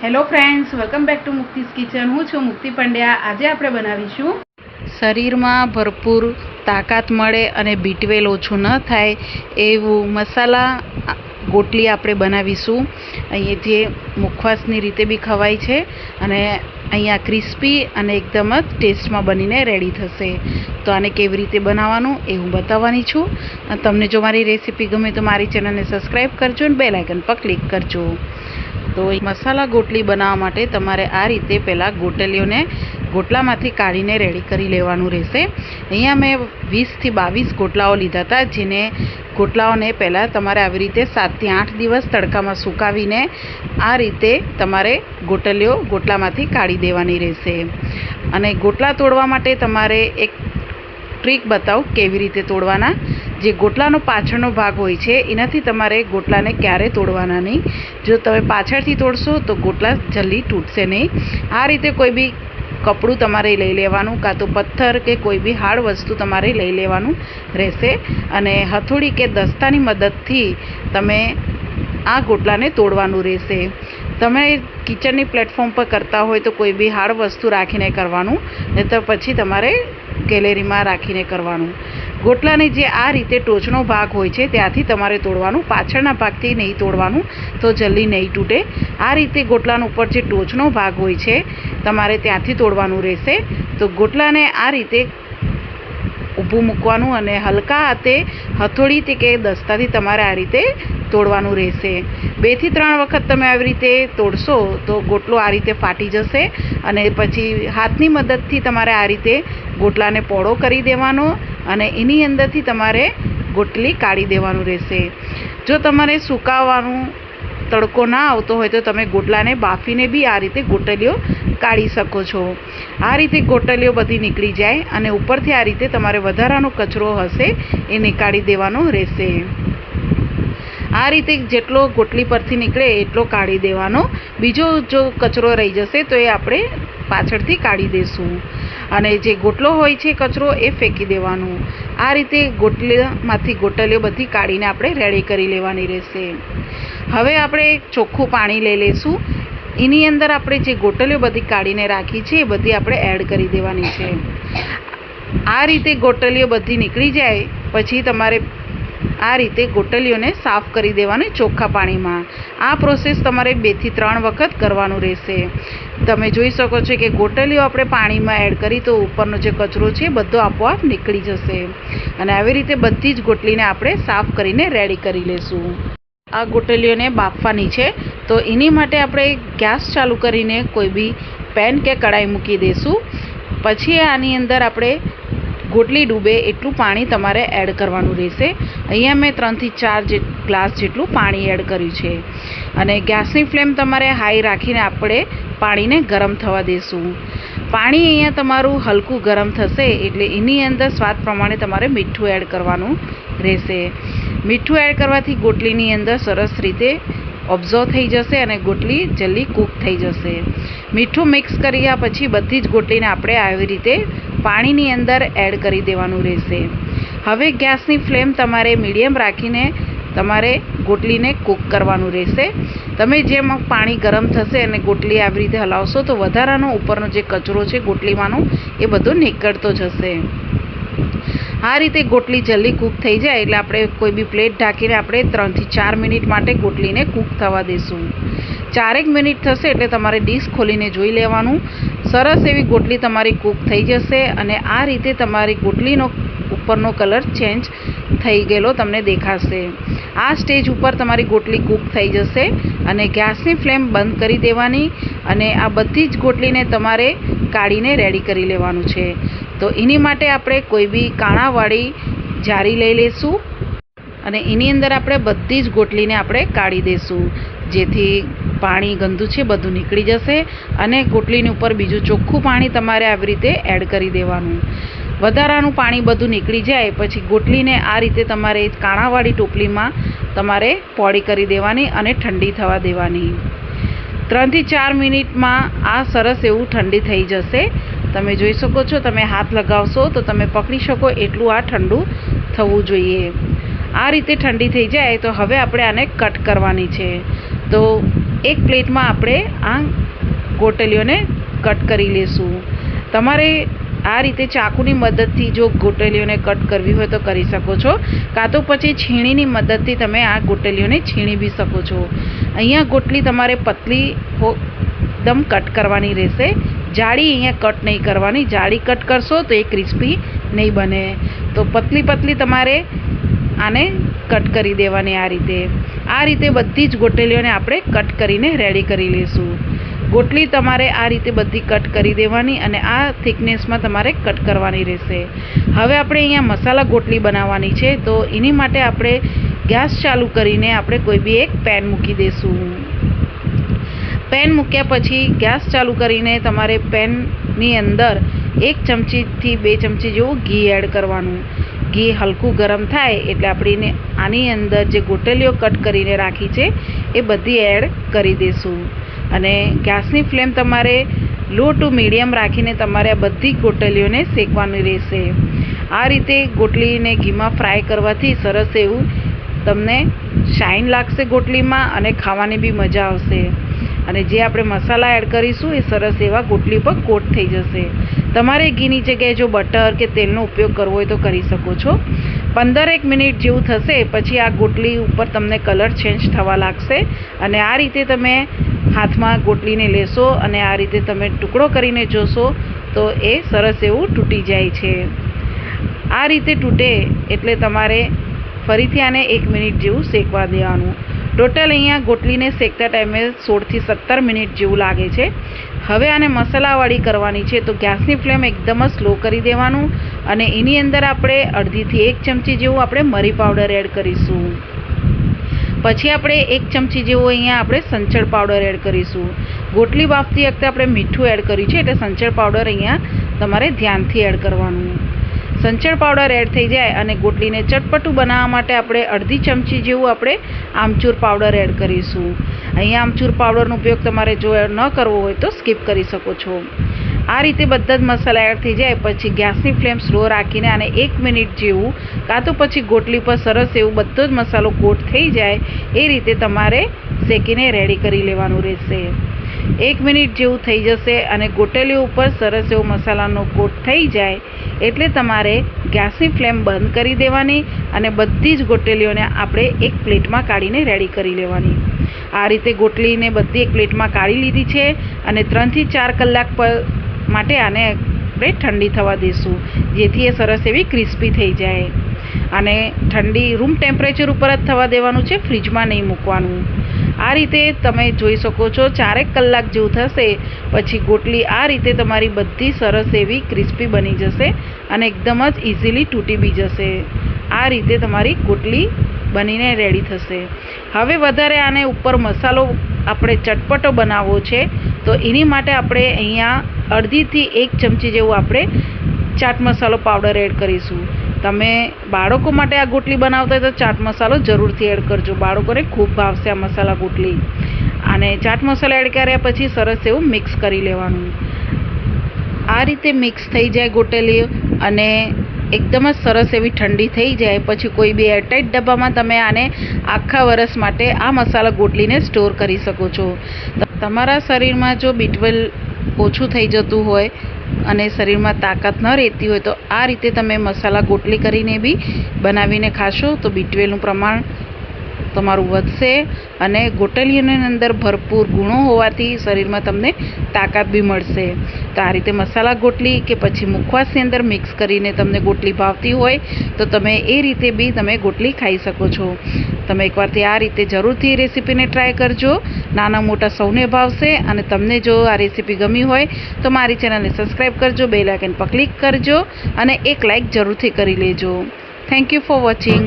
Hello friends welcome back to Mukti's kitchen હું છું મુક્તિ પંડ્યા આજે આપણે બનાવીશું શરીરમાં ભરપૂર તાકાત મળે અને બીટવેલ ઓછું ન થાય એવું મસાલા ગોટલી આપણે બનાવીશું. અહીં જે મુખવાસની રીતે બી ખવાય છે અને અહીંયા ક્રિસ્પી અને એકદમ જ ટેસ્ટમાં બનીને રેડી થશે. તો આને કેવી રીતે બનાવવાનું એ હું બતાવવાની છું. તમને જો મારી રેસીપી ગમે તો મારી ચેનલને સબસ્ક્રાઈબ કરજો અને બેલાઇકન પર ક્લિક કરજો. તો એ મસાલા ગોટલી બનાવવા માટે તમારે આ રીતે પહેલાં ગોટલીઓને ગોટલામાંથી કાઢીને રેડી કરી લેવાનું રહેશે. અહીંયા મેં વીસથી બાવીસ ગોટલાઓ લીધા હતા, જેને ગોટલાઓને પહેલાં તમારે આવી રીતે સાતથી આઠ દિવસ તડકામાં સુકાવીને આ રીતે તમારે ગોટલીઓ ગોટલામાંથી કાઢી દેવાની રહેશે. અને ગોટલા તોડવા માટે તમારે એક ટ્રીક બતાવું, કેવી રીતે તોડવાના. જે ગોટલાનો પાછળનો ભાગ હોય છે, એનાથી તમારે ગોટલાને ક્યારે તોડવાના નહીં. જો તમે પાછળથી તોડશો, તો ગોટલા જલ્દી તૂટશે નહીં. આ રીતે કોઈ બી કપડું તમારે લઈ લેવાનું, કાં તો પથ્થર કે કોઈ બી હાર્ડ વસ્તુ તમારે લઈ લેવાનું રહેશે. અને હથોડી કે દસ્તાની મદદથી તમે આ ગોટલાને તોડવાનું રહેશે. તમે કિચનની પ્લેટફોર્મ પર કરતા હોય તો કોઈ બી હાર્ડ વસ્તુ રાખીને કરવાનું નહીં તો પછી તમારે ગેલેરીમાં રાખીને કરવાનું. ગોટલાની જે આ રીતે ટોચનો ભાગ હોય છે, ત્યાંથી તમારે તોડવાનું. પાછળના ભાગથી નહીં તોડવાનું, તો જલ્દી નહીં તૂટે. આ રીતે ગોટલાનો ઉપર જે ટોચનો ભાગ હોય છે, તમારે ત્યાંથી તોડવાનું રહેશે. તો ગોટલાને આ રીતે ઊભું મૂકવાનું અને હલકા હાથે હથોડીથી કે દસ્તાથી તમારે આ રીતે તોડવાનું રહેશે. બેથી ત્રણ વખત તમે આવી રીતે તોડશો, તો ગોટલો આ રીતે ફાટી જશે અને પછી હાથની મદદથી તમારે આ રીતે ગોટલાને પોળો કરી દેવાનો અને એની અંદરથી તમારે ગોટલી કાઢી દેવાનું રહેશે. જો તમારે સુકાવવાનું તડકો ના આવતો હોય તો તમે ગોટલાને બાફીને બી આ રીતે ગોટલીઓ કાઢી શકો છો. આ રીતે ગોટલીઓ બધી નીકળી જાય અને ઉપરથી આ રીતે તમારે વધારાનો કચરો હશે એ નીકાળી દેવાનો રહેશે. આ રીતે જેટલો ગોટલી પરથી નીકળે એટલો કાઢી દેવાનો. બીજો જો કચરો રહી જશે તો એ આપણે પાછળથી કાઢી દઈશું અને જે ગોટલો હોય છે કચરો એ ફેંકી દેવાનું. આ રીતે ગોટલીમાંથી ગોટલીઓ બધી કાઢીને આપણે રેડી કરી લેવાની રહેશે. હવે આપણે ચોખ્ખું પાણી લઈ લઈશું. એની અંદર આપણે જે ગોટલીઓ બધી કાઢીને રાખી છે એ બધી આપણે એડ કરી દેવાની છે. આ રીતે ગોટલીઓ બધી નીકળી જાય, પછી તમારે આ રીતે ગોટલીઓને સાફ કરી દેવાની ચોખ્ખા પાણીમાં. આ પ્રોસેસ તમારે બેથી ત્રણ વખત કરવાનું રહેશે. તમે જોઈ શકો છો કે ગોટલીઓ આપણે પાણીમાં એડ કરી તો ઉપરનો જે કચરો છે બધો આપોઆપ નીકળી જશે. અને આવી રીતે બધી જ ગોટલીને આપણે સાફ કરીને રેડી કરી લઈશું આ ગોટલીઓને બાફવાની છે. તો એની માટે આપણે ગેસ ચાલુ કરીને કોઈ બી પેન કે કડાઈ મૂકી દઈશું પછી આની અંદર આપણે ગોટલી ડૂબે એટલું પાણી તમારે એડ કરવાનું રહેશે. અહીંયા મેં ત્રણથી ચાર જે ગ્લાસ જેટલું પાણી એડ કર્યું છે. અને ગેસની ફ્લેમ તમારે હાઈ રાખીને આપણે પાણીને ગરમ થવા દઈશું પાણી અહીંયા તમારું હલકું ગરમ થશે એટલે એની અંદર સ્વાદ પ્રમાણે તમારે મીઠું એડ કરવાનું રહેશે. મીઠું એડ કરવાથી ગોટલીની અંદર સરસ રીતે ઓબ્ઝર્વ થઈ જશે અને ગોટલી જલ્દી કૂક થઈ જશે. મીઠું મિક્સ કર્યા પછી બધી જ ગોટલીને આપણે આવી રીતે પાણીની અંદર એડ કરી દેવાનું રહેશે. હવે ગેસની ફ્લેમ તમારે મીડિયમ રાખીને તમારે ગોટલીને કૂક કરવાનું રહેશે. તમે જેમ પાણી ગરમ થશે અને ગોટલી આવી રીતે હલાવશો, તો વધારાનો ઉપરનો જે કચરો છે, ગોટલીમાંનો, એ બધો નીકળતો જશે. આ રીતે ગોટલી જલ્દી કૂક થઈ જાય, એટલે આપણે કોઈ બી પ્લેટ ઢાંકીને આપણે ત્રણથી ચાર મિનિટ માટે ગોટલીને કૂક થવા દઈશું ચારેક મિનિટ થશે એટલે તમારે ડીશ ખોલીને જોઈ લેવાનું. સરસ એવી ગોટલી તમારી કૂક થઈ જશે અને આ રીતે તમારી ગોટલીનો ઉપરનો કલર ચેન્જ થઈ ગયેલો તમને દેખાશે. આ સ્ટેજ ઉપર તમારી ગોટલી કૂક થઈ જશે. અને ગેસની ફ્લેમ બંધ કરી દેવાની અને આ બધી જ ગોટલીને તમારે કાઢીને રેડી કરી લેવાનું છે. તો એની માટે આપણે કોઈ બી કાણાવાળી જારી લઈ લઈશું અને એની અંદર આપણે બધી જ ગોટલીને આપણે કાઢી દઈશું જેથી પાણી ગંદુ છે, બધું નીકળી જશે અને ગોટલીની ઉપર બીજું ચોખ્ખું પાણી તમારે આવી રીતે એડ કરી દેવાનું. વધારાનું પાણી બધું નીકળી જાય, પછી ગોટલીને આ રીતે તમારે કાણાવાળી ટોપલીમાં તમારે પોળી કરી દેવાની અને ઠંડી થવા દેવાની. ત્રણથી ચાર મિનિટમાં આ સરસ એવું ઠંડી થઈ જશે. તમે જોઈ શકો છો, તમે હાથ લગાવશો તો તમે પકડી શકો એટલું આ ઠંડુ થવું જોઈએ. આ રીતે ઠંડી થઈ જાય તો હવે આપણે આને કટ કરવાની છે. તો એક પ્લેટમાં આપણે આ ગોટલીઓને કટ કરી લેશું. તમારે આ રીતે ચાકુની મદદથી જો ગોટલીઓને કટ કરવી હોય તો કરી શકો છો. કાં તો પછી છીણીની મદદથી તમે આ ગોટલીઓને છીણી બી શકો છો. અહીંયા ગોટલી તમારે પતલી એકદમ કટ કરવાની રહેશે. જાડી અહીંયા કટ નહીં કરવાની. જાડી કટ કરશો તો એ ક્રિસ્પી નહીં બને. તો પતલી પતલી તમારે આને કટ કરી દેવાની આ રીતે. આ રીતે બધી જ ગોટલીઓને આપણે કટ કરીને રેડી કરી લઈશું. ગોટલી તમારે આ રીતે બધી કટ કરી દેવાની અને આ થિકનેસમાં તમારે કટ કરવાની રહેશે. હવે આપણે અહીંયા મસાલા ગોટલી બનાવવાની છે, તો એની માટે આપણે ગેસ ચાલુ કરીને આપણે કોઈ બી એક પેન મૂકી દઈશું પેન મૂક્યા પછી ગેસ ચાલુ કરીને તમારે પેનની અંદર એક ચમચીથી બે ચમચી જેવું ઘી એડ કરવાનું. ઘી હલકું ગરમ થાય એટલે આપણે આની અંદર જે ગોટલીઓ કટ કરીને રાખી છે, એ બધી એડ કરી દઈશું અને ગેસની ફ્લેમ તમારે લો ટુ મીડિયમ રાખીને તમારે આ બધી ગોટલીઓને શેકવાની રહેશે. આ રીતે ગોટલીને ઘીમાં ફ્રાય કરવાથી સરસ એવું તમને શાઇન લાગશે ગોટલીમાં અને ખાવાની બી મજા આવશે. અને જે આપણે મસાલા એડ કરીશું એ સરસ એવા ગોટલી પર કોટ થઈ જશે. તમારે ઘીની જગ્યાએ જો બટર કે તેલનો ઉપયોગ કરવો હોય તો કરી શકો છો. પંદર એક મિનિટ જેવું થશે, પછી આ ગોટલી ઉપર તમને કલર ચેન્જ થવા લાગશે. અને આ રીતે તમે હાથમાં ગોટલીને લેશો અને આ રીતે તમે ટુકડો કરીને જોશો, તો એ સરસ એવું તૂટી જાય છે. આ રીતે તૂટે એટલે તમારે ફરીથી આને એક મિનિટ જેવું શેકવા દેવાનું. ટોટલ અહીંયા ગોટલીને શેકતા ટાઈમે સોળથી સત્તર મિનિટ જેવું લાગે છે. હવે આને મસાલાવાળી કરવાની છે, તો ગેસની ફ્લેમ એકદમ જ સ્લો કરી દેવાનું અને એની અંદર આપણે અડધીથી એક ચમચી જેવું આપણે મરી પાવડર એડ કરીશું. પછી આપણે એક ચમચી જેવું અહીંયા આપણે સંચળ પાવડર એડ કરીશું. ગોટલી બાફતી વખતે આપણે મીઠું એડ કર્યું છે એટલે સંચળ પાવડર અહીંયા તમારે ધ્યાનથી એડ કરવાનું. સંચળ પાવડર એડ થઈ જાય અને ગોટલીને ચટપટું બનાવવા માટે આપણે અડધી ચમચી જેવું આપણે આમચૂર પાવડર એડ કરીશું. અહીંયા આમચૂર પાવડરનો ઉપયોગ તમારે જો ન કરવો હોય તો સ્કીપ કરી શકો છો. આ રીતે બધા જ મસાલા એડ થઈ જાય, પછી ગેસની ફ્લેમ સ્લો રાખીને આને એક મિનિટ જેવું કાં તો પછી ગોટલી પર સરસ એવું બધો જ મસાલો કોટ થઈ જાય, એ રીતે તમારે શેકીને રેડી કરી લેવાનું રહેશે. એક મિનિટ જેવું થઈ જશે અને ગોટલીઓ ઉપર સરસ એવો મસાલાનો કોટ થઈ જાય, એટલે તમારે ગેસની ફ્લેમ બંધ કરી દેવાની અને બધી જ ગોટલીઓને આપણે એક પ્લેટમાં કાઢીને રેડી કરી લેવાની. આ રીતે ગોટલીને બધી એક પ્લેટમાં કાઢી લીધી છે અને ત્રણથી ચાર કલાક પર માટે આને આપણે ઠંડી થવા દઈશું, જેથી એ સરસ એવી ક્રિસ્પી થઈ જાય. અને ઠંડી રૂમ ટેમ્પરેચર ઉપર જ થવા દેવાનું છે, ફ્રીજમાં નહીં મૂકવાનું. આ રીતે તમે જોઈ શકો છો, ચારેક કલાક જેવું થશે, પછી ગોટલી આ રીતે તમારી બધી સરસ એવી ક્રિસ્પી બની જશે અને એકદમ જ ઇઝીલી તૂટી બી જશે. આ રીતે તમારી ગોટલી બનીને રેડી થશે. હવે વધારે આને ઉપર મસાલો આપણે ચટપટો બનાવવો છે, તો એની માટે આપણે અહીંયા અડધીથી એક ચમચી જેવું આપણે ચાટ મસાલો પાવડર એડ કરીશું. તમે બાળકો માટે આ ગોટલી બનાવતા હોય તો ચાટ મસાલો જરૂરથી એડ કરજો. બાળકોને ખૂબ ભાવશે આ મસાલા ગોટલી. અને ચાટ મસાલો એડ કર્યા પછી સરસ એવું મિક્સ કરી લેવાનું. આ રીતે મિક્સ થઈ જાય ગોટલી અને એકદમ જ સરસ એવી ઠંડી થઈ જાય. પછી કોઈ બી એરટાઇટ ડબ્બામાં તમે આને આખા વરસ માટે આ મસાલા ગોટલીને સ્ટોર કરી શકો છો. તમારા શરીરમાં જો બીટવેલ ઓછું થઈ જતું હોય અને શરીરમાં તાકાત ન રહેતી હોય તો આ રીતે તમે મસાલા ગોટલી કરીને બી બનાવીને ખાશો તો બીટવેલનું પ્રમાણ તમારું વધશે અને ગોટલીઓની અંદર ભરપૂર ગુણો હોવાથી શરીરમાં તમને તાકાત બી મળશે. તો આ રીતે મસાલા ગોટલી કે પછી મુખવાસની અંદર મિક્સ કરીને તમને ગોટલી ભાવતી હોય તો તમે એ રીતે બી તમે ગોટલી ખાઈ શકો છો. તમે એકવારથી આ રીતે જરૂરથી રેસીપીને ટ્રાય કરજો. નાના મોટા સૌને ભાવશે અને તમને જો આ રેસીપી ગમી હોય તો મારી ચેનલને સબસ્ક્રાઈબ કરજો બે લાઇકન પર ક્લિક કરજો અને એક લાઇક જરૂરથી કરી લેજો. Thank you for watching